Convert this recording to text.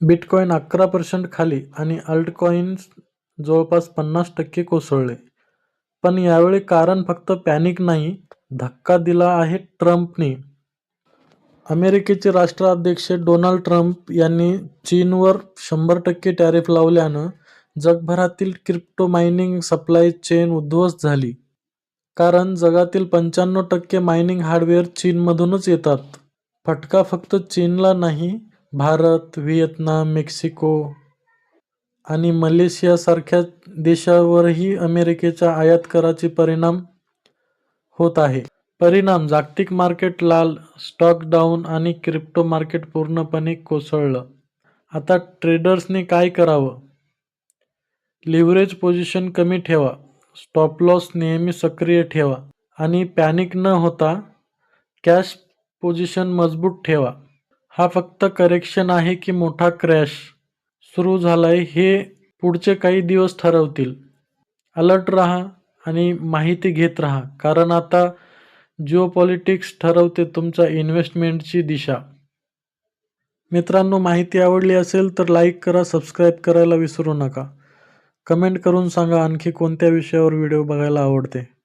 Bitcoin अकरा percent खाली आणि अल्टकॉईन्स जवळपास पन्नास टक्के कोसळले. पण यावेळी कारण फक्त पॅनिक नाही, धक्का दिला आहे ट्रम्पनी. अमेरिकेचे राष्ट्राध्यक्ष डोनाल्ड ट्रम्प यांनी चीनवर शंभर टक्के टॅरिफ लावल्यानं जगभरातील क्रिप्टो मायनिंग सप्लाय चेन उद्ध्वस्त झाली. कारण जगातील पंच्याण्णव टक्के मायनिंग हार्डवेअर चीनमधूनच येतात. फटका फक्त चीनला नाही, भारत, व्हिएतनाम, मेक्सिको आणि मलेशियासारख्या देशावरही अमेरिकेच्या आयात कराचे परिणाम होत आहे. परिणाम जागतिक मार्केट लाल, स्टॉक डाऊन आणि क्रिप्टो मार्केट पूर्णपणे कोसळलं. आता ट्रेडर्सने काय करावं? लिव्हरेज पोझिशन कमी ठेवा, स्टॉप-लॉस नेहमी सक्रिय ठेवा आणि पॅनिक न होता कॅश पोझिशन मजबूत ठेवा. हा फक्त करेक्शन आहे की मोठा क्रॅश सुरू झालाय हे पुढचे काही दिवस ठरवतील. अलर्ट राहा आणि माहिती घेत राहा कारण आता जिओपॉलिटिक्स ठरवते तुमच्या इन्व्हेस्टमेंटची दिशा. मित्रांनो माहिती आवडली असेल तर लाईक करा, सबस्क्राईब करायला विसरू नका. कमेंट करून सांगा आणखी कोणत्या विषयावर व्हिडिओ बघायला आवडते.